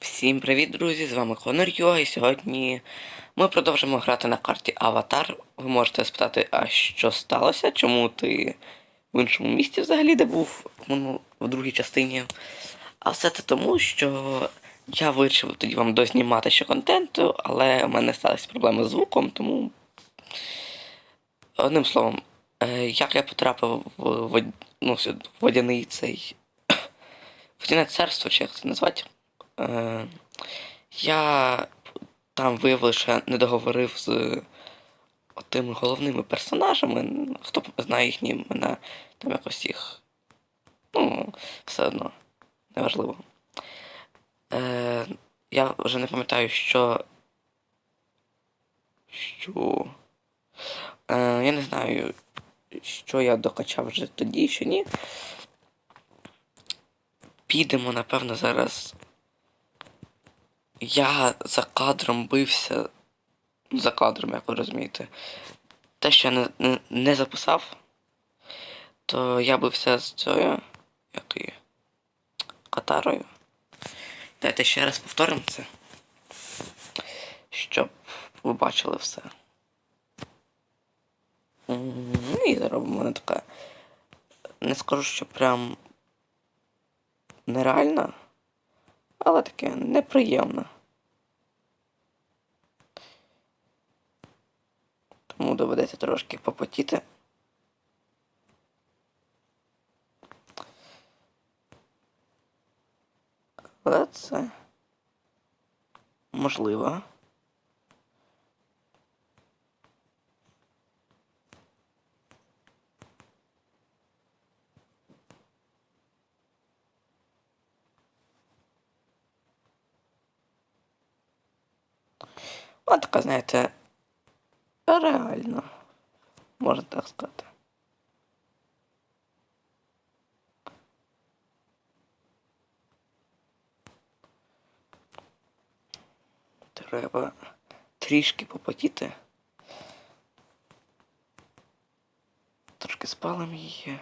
Всім привіт, друзі! З вами Конор Йога, і сьогодні ми продовжимо грати на карті Аватар. Ви можете спитати, а що сталося? Чому ти в іншому місті взагалі де був ну, в другій частині? А все це тому, що я вирішив тоді вам дознімати ще контенту, але в мене сталися проблеми з звуком, тому. Одним словом, як я потрапив в, ну, водяний цей. Водяне царство, чи як це назвати? Е, я там виявив, що я не договорив з тими головними персонажами. Хто знає їхні імена, там якось їх. Ну, все одно, неважливо. Е, я вже не пам'ятаю, що. Що. Е, я не знаю, що я докачав вже тоді, що ні. Підемо, напевно, зараз. Я за кадром бився. За кадром, як ви розумієте. Те, що я не, не, не записав, то я бився з цією. Як? Катарою. Давайте ще раз повторимо це. Щоб ви бачили все. Ну і зараз в мене така. Не скажу, що прям нереальна, але таке неприємна. Тому доведеться трошки попотіти. Але це можливо. Вона така, знаєте, реально. Можна так сказати. Треба трішки попотіти. Трошки спалим її.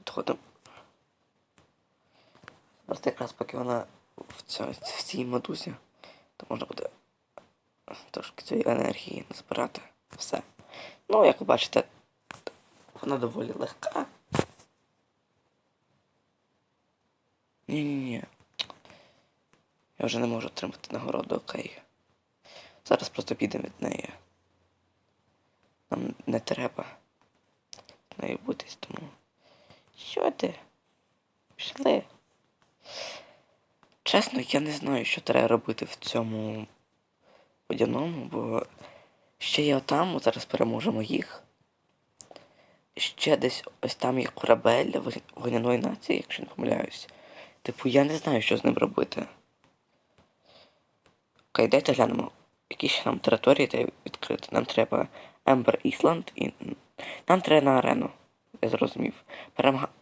Відходимо. Просто якраз поки вона в, цьо, в цій медузі, то можна буде трошки цієї енергії збирати. Все. Ну, як ви бачите, вона доволі легка. Ні-ні-ні. Я вже не можу отримати нагороду, окей. Зараз просто підемо від неї. Нам не треба з нею бутись, тому. Що ти? Пішли. Чесно, я не знаю, що треба робити в цьому водяному, бо ще є там, зараз переможемо їх. Ще десь ось там є корабель водяної нації, якщо не помиляюсь. Типу, я не знаю, що з ним робити. Окей, дайте глянемо, які ще нам території треба відкрити. Нам треба Ембер Ісланд і. Нам треба на арену. Я зрозумів.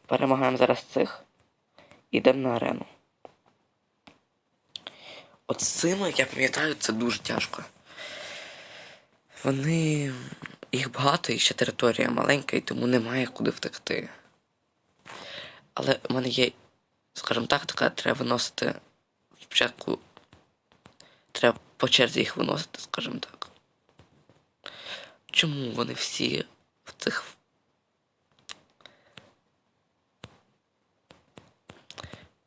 Перемагаємо зараз цих. І йдемо на арену. От з цими, я пам'ятаю, це дуже тяжко. Вони. Їх багато і ще територія маленька, і тому немає куди втекти. Але в мене є, скажімо так, така треба виносити спочатку. Треба по черзі їх виносити, скажімо так. Чому вони всі в цих.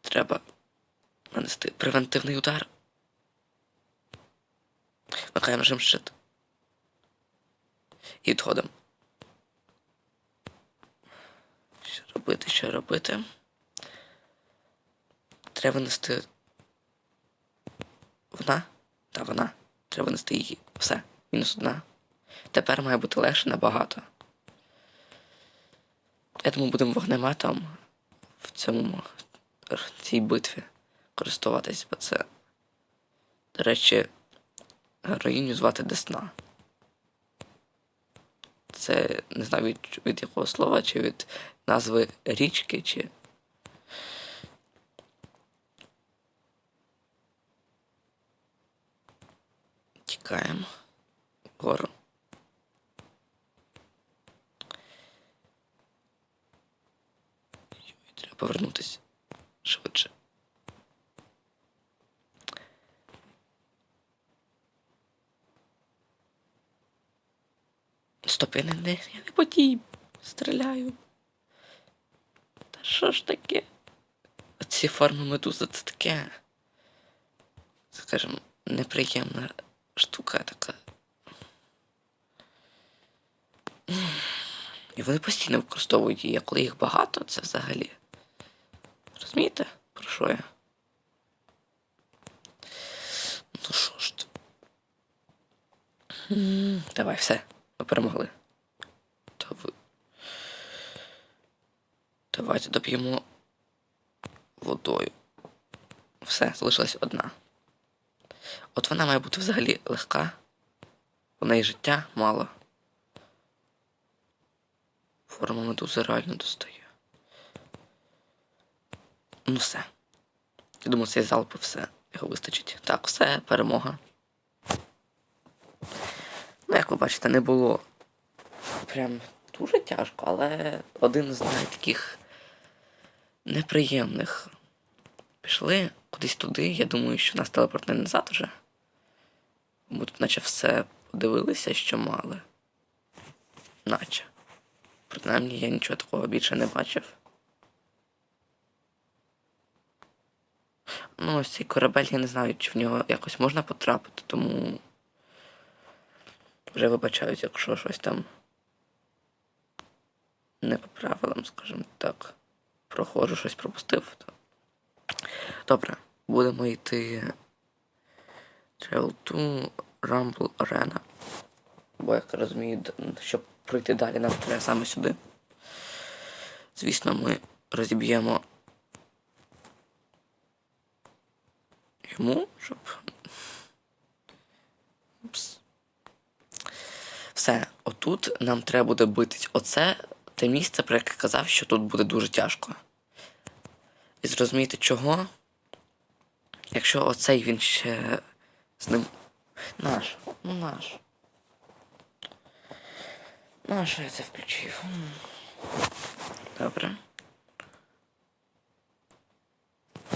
Треба нанести превентивний удар. Вмикаємо режим щит. І відходимо. Що робити, що робити? Треба нести. Вона? Та вона. Треба нести її. Все. Мінус одна. Тепер має бути легше набагато. Я думаю, будемо вогнеметом в цьому в цій битві користуватись, бо це. До речі, героїню звати Десна. Це не знаю від, від якого слова, чи від назви річки, чи. Тікаємо вгору. Треба повернутися швидше. Стоп, я не, не, я не по тій стріляю. Та що ж таке? Ці форми медузи це таке. Скажімо, неприємна штука така. І вони постійно використовують її, а коли їх багато, це взагалі. Розумієте, про що я? Ну що ж ти? Давай, все, перемогли. Та ви... Давайте доп'ємо водою. Все, залишилась одна. От вона має бути взагалі легка. У неї життя мало. Форма медузи реально достає. Ну все. Я думаю, цей залп все. Його вистачить. Так, все, перемога. Ну, як ви бачите, не було прям дуже тяжко, але один з найтаких неприємних. Пішли кудись туди. Я думаю, що нас телепортне назад уже. Ми тут наче все подивилися, що мали. Наче. Принаймні я нічого такого більше не бачив. Ну, ось цей корабель, я не знаю, чи в нього якось можна потрапити, тому вже вибачаюсь, якщо щось там не по правилам, скажімо так. Проходжу, щось пропустив. То... Добре, будемо йти Travel to Rumble Arena. Бо, як розумію, щоб пройти далі, нам треба саме сюди. Звісно, ми розіб'ємо йому, щоб. Все, отут нам треба буде битись. Оце те місце, про яке казав, що тут буде дуже тяжко. І зрозуміти чого. Якщо оцей він ще з ним. Наш, ну наш. Нащо я це включив? Добре.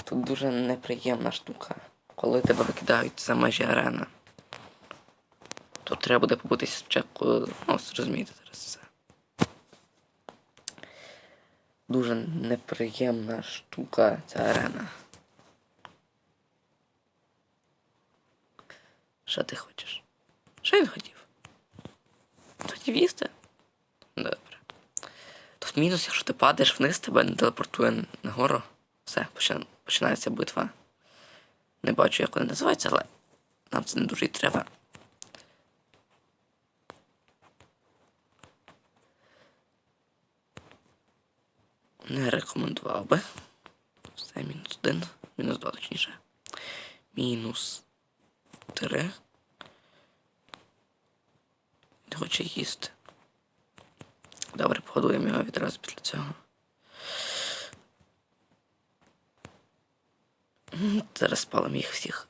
Тут дуже неприємна штука, коли тебе викидають за межі арени. Тут треба буде побутися спочатку, ну, зрозумієте зараз все. Дуже неприємна штука ця арена. Що ти хочеш? Що він хотів? Хотів їсти? Добре. Тут мінус, якщо ти падаєш вниз, тебе не телепортує нагору. Все, починається битва. Не бачу, як вона називається, але нам це не дуже й треба. Не рекомендував би. Все, мінус один. Мінус два, точніше. Мінус три. Не хоче їсти. Добре, погодуємо його відразу після цього. Зараз спалимо їх всіх.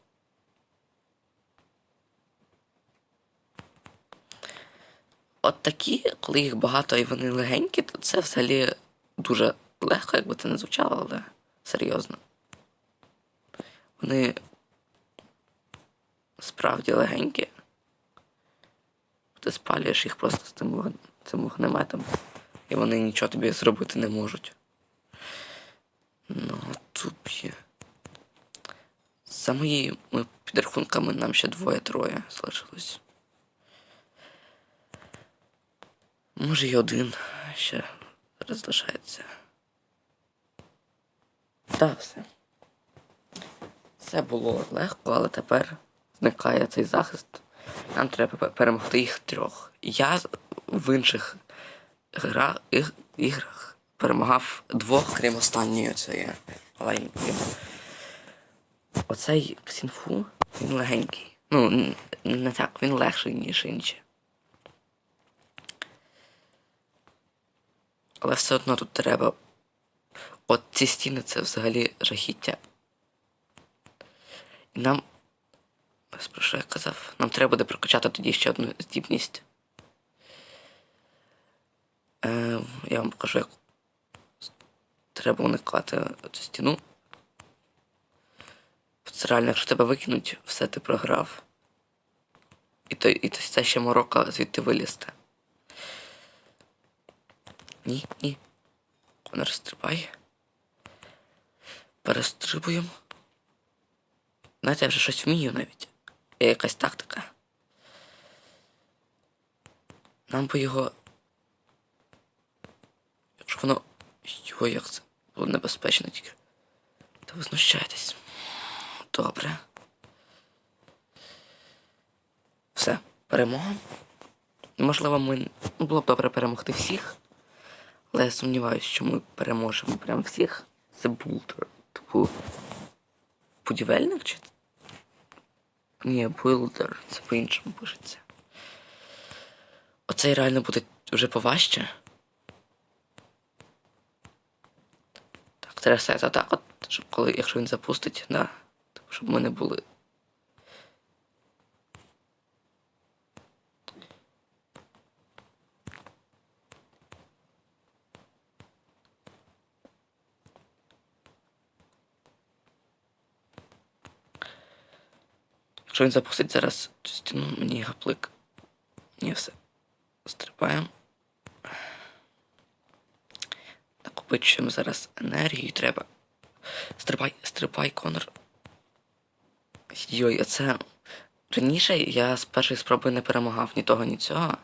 От такі, коли їх багато і вони легенькі, то це взагалі дуже легко, якби це не звучало, але серйозно. Вони справді легенькі. Ти спалюєш їх просто з вогн- цим вогнеметом, і вони нічого тобі зробити не можуть. Ну, тупі. За моїми підрахунками нам ще двоє-троє залишилось. Може й один ще залишається. Так, все. Це було легко, але тепер зникає цей захист. Нам треба перемогти їх трьох. Я в інших гра, іг- іграх перемагав двох, крім останньої цієї маленької. Оцей Ксінфу, він легенький. Ну, не так, він легший, ніж інші. Але все одно тут треба. От ці стіни це взагалі жахіття. І нам. Про що я казав? Нам треба буде прокачати тоді ще одну здібність. Е, я вам покажу, як. треба уникати цю стіну. Це реально, якщо тебе викинуть, все ти програв. І то, і це ще морока звідти вилізти. Ні, ні. Конор, стрибай. Перестрибуємо. Знаєте, я вже щось вмію навіть. Є якась тактика. Нам би його. Якщо воно. Його як це було небезпечно тільки. Та ви знущаєтесь. Добре. Все, перемога. Можливо, ми. ну, Було б добре перемогти всіх. Але я сумніваюся, що ми переможемо прям всіх. Це бултер. Типу. Будівельник чи. Ні, билдер, це по-іншому пишеться. Оцей реально буде вже поважче. Так, треба все так, от, щоб коли, якщо він запустить, да, щоб ми не були. Якщо він запустить зараз цю стіну, мені гаплик. Ні, все. Стрибаємо. Накопичуємо зараз енергію треба. Стрибай, стрибай, Конор. Йой, а це. Раніше я з першої спроби не перемагав ні того, ні цього.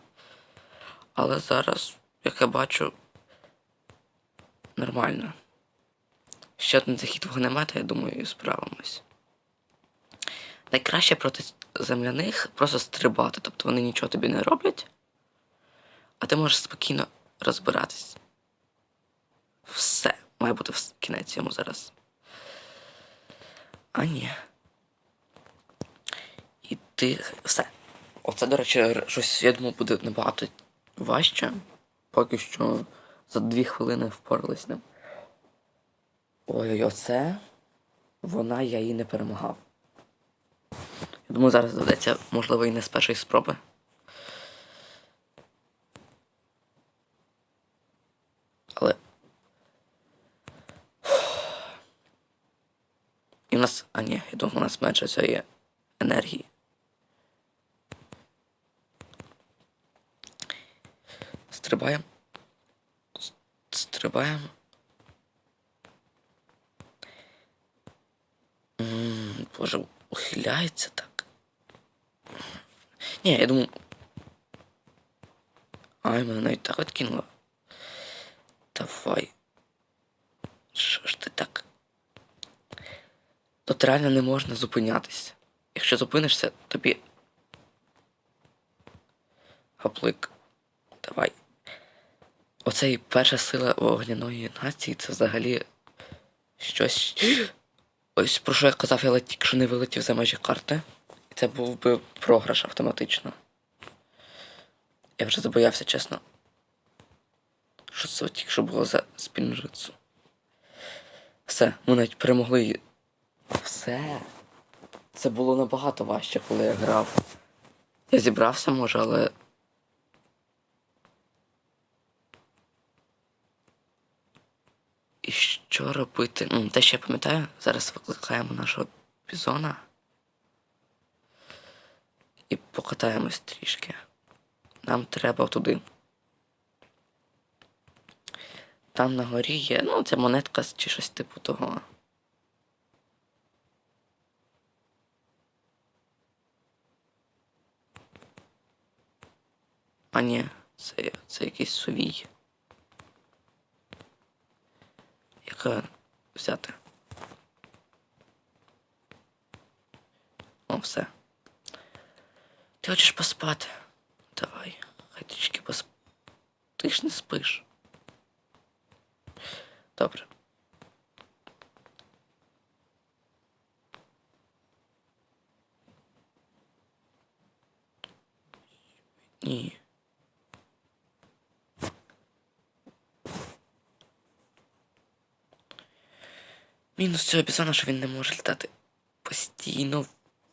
Але зараз, як я бачу, нормально. Ще один захід вогнемета, я думаю, і справимось. Найкраще проти земляних просто стрибати, тобто вони нічого тобі не роблять, а ти можеш спокійно розбиратись. Все, має бути в кінець йому зараз. А ні. І ти. Все. Оце, до речі, щось, я думав, буде набагато важче. Поки що за дві хвилини впорались ним. Ой-ой, оце. Вона я її не перемагав. Я думаю, зараз доведеться, можливо, і не з першої спроби. Але. І в нас. А ні, я думаю, у нас менше цієї енергії. Стрибаємо. Стрибаємо. Боже, ухиляється. Ні, я думаю. Ай, мене навіть так відкинуло. Давай. Що ж ти так? Тут реально не можна зупинятися. Якщо зупинишся, тобі. Гаплик. Давай. Оцей перша сила вогняної нації це взагалі щось. Ось про що я казав, я тільки що не вилетів за межі карти. Це був би програш автоматично. Я вже забоявся, чесно. Що це тільки що було за спінжицу? Все, ми навіть перемогли. Все. Це було набагато важче, коли я грав. Я зібрався, може, але. І що робити? Ну, те, що я пам'ятаю, зараз викликаємо нашого бізона. І покатаємось трішки. Нам треба туди. Там на горі є, ну, це монетка чи щось типу того. А ні, це, це якийсь сувій. Яка взяти? О, все. Ти хочеш поспати? Давай, хай трішки посп... Ти ж не спиш. Добре. Ні. Мінус цього бізона, що він не може літати постійно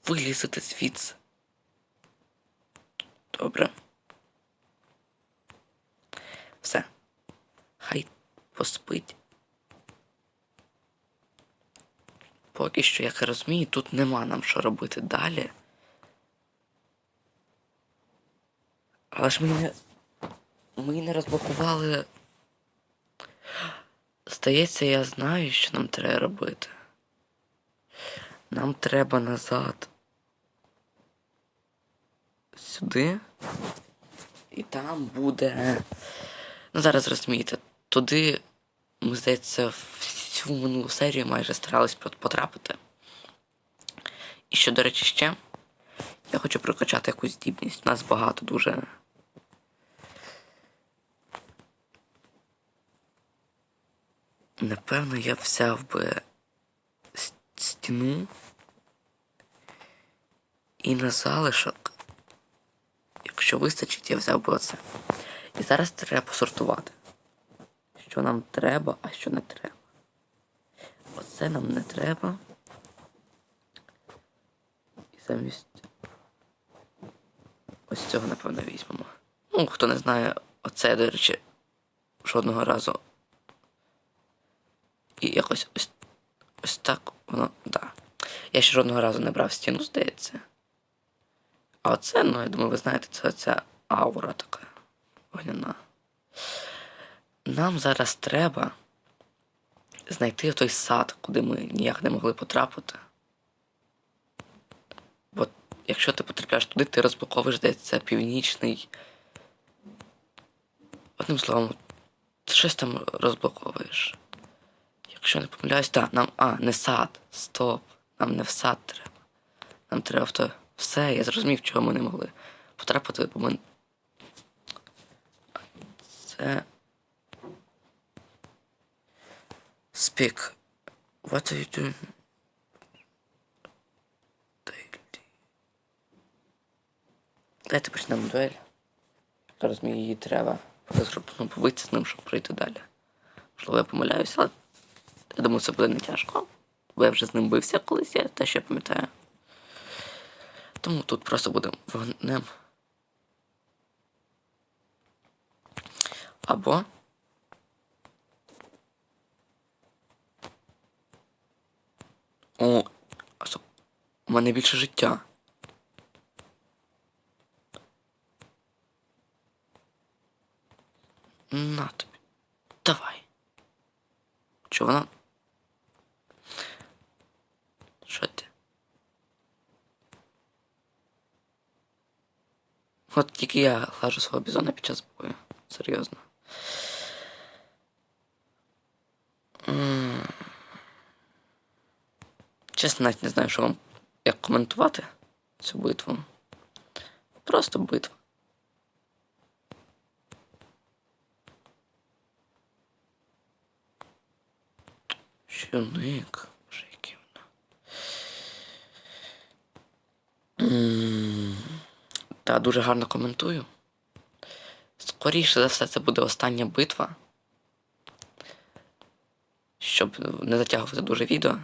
вилізати звідси. Добре. Все. Хай поспить. поки що, як розумію, тут нема нам що робити далі. Але ж ми не. Ми не розблокували. Здається, я знаю, що нам треба робити. Нам треба назад. Сюди. І там буде. Ну, зараз розумієте, туди, ми, здається, всю минулу серію майже старались потрапити. І що, до речі, ще, я хочу прокачати якусь здібність. У нас багато дуже. Напевно, я взяв би стіну і на залишок. Якщо вистачить, я взяв би оце. І зараз треба посортувати. Що нам треба, а що не треба. Оце нам не треба. І замість. Ось цього, напевно, візьмемо. Ну, хто не знає, оце, до речі, жодного разу. І якось ось, ось так воно. Да. Я ще жодного разу не брав стіну, здається. А оце, ну, я думаю, ви знаєте, це ця аура така вогняна. Нам зараз треба знайти той сад, куди ми ніяк не могли потрапити. Бо якщо ти потрапляєш туди, ти розблоковуєш десь це північний. Одним словом, ти щось там розблоковуєш. Якщо не помиляюсь, так, нам. А, не сад. Стоп. Нам не в сад треба. Нам треба в то. Все, я зрозумів, чого ми не могли потрапити, бо ми. Це. Speak. What are you doing? Дайте почнемо дуель. Я розумію, її треба. Ну, побитися з ним, щоб пройти далі. Можливо, я помиляюся, але я думаю, це буде не тяжко. Бо я вже з ним бився колись, я те, я пам'ятаю. Тому тут просто будемо вогнем. Або. О, у мене більше життя. На тобі. Давай. Що вона? Що ти? От тільки я глажу свого бізона під час бою. Серйозно. Чесно, навіть не знаю, що вам як коментувати цю битву. Просто битва. Щуник. Боже, який воно. Та дуже гарно коментую. Скоріше за все, це буде остання битва. Щоб не затягувати дуже відео.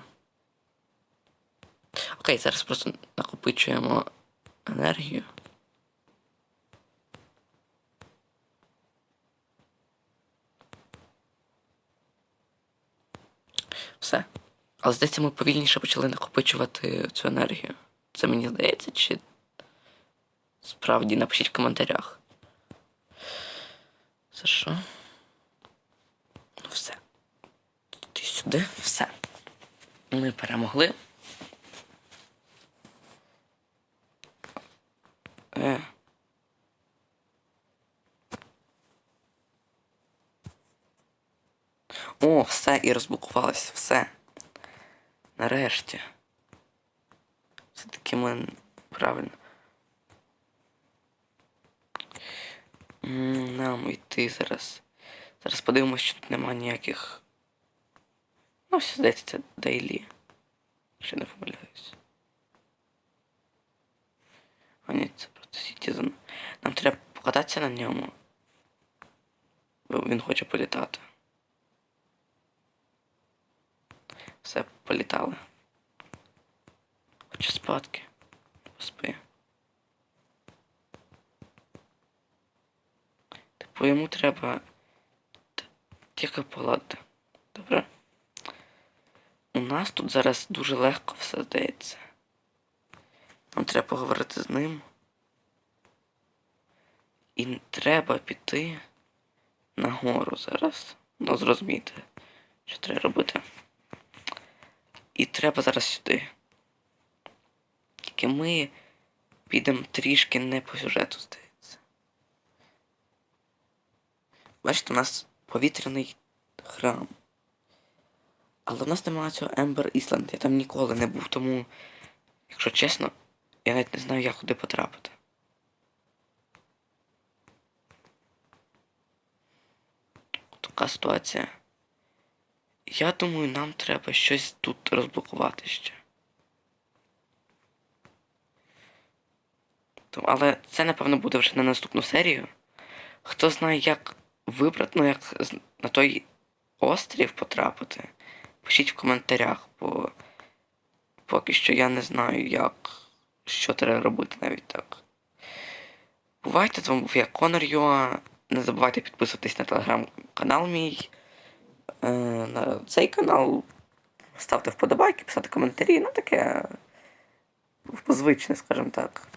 Окей, зараз просто накопичуємо енергію. Все. Але здається, ми повільніше почали накопичувати цю енергію. Це мені здається, чи справді напишіть в коментарях. Це що? Ну все. Ти сюди, все. Ми перемогли. Е. О, все, і розблокувалось, все. Нарешті. Все-таки ми правильно. Нам йти зараз. Зараз подивимось, що тут нема ніяких. Ну, все здається, це Дейлі. Ще не помиляюсь. А ні, це просто Citizen. Нам треба покататися на ньому. Бо він хоче політати. Все, політали. Хоче спадки. Поспи. Типу йому треба тільки поладити. Добре? у нас тут зараз дуже легко все здається. Нам треба поговорити з ним. І треба піти нагору зараз. Ну, зрозуміти, що треба робити. І треба зараз сюди. Тільки ми підемо трішки не по сюжету, здається. Бачите, у нас повітряний храм. Але в нас немає цього Ембер Ісланд. Я там ніколи не був, тому, якщо чесно, я навіть не знаю, як туди потрапити. Така ситуація. Я думаю, нам треба щось тут розблокувати ще. Але це, напевно, буде вже на наступну серію. Хто знає, як вибрати, ну як на той острів потрапити, пишіть в коментарях, бо поки що я не знаю, як, що треба робити навіть так. Бувайте, з вами був я Конор Юа. Не забувайте підписуватись на телеграм-канал мій. Е, на цей канал. Ставте вподобайки, писати коментарі, ну таке звичне, скажімо так.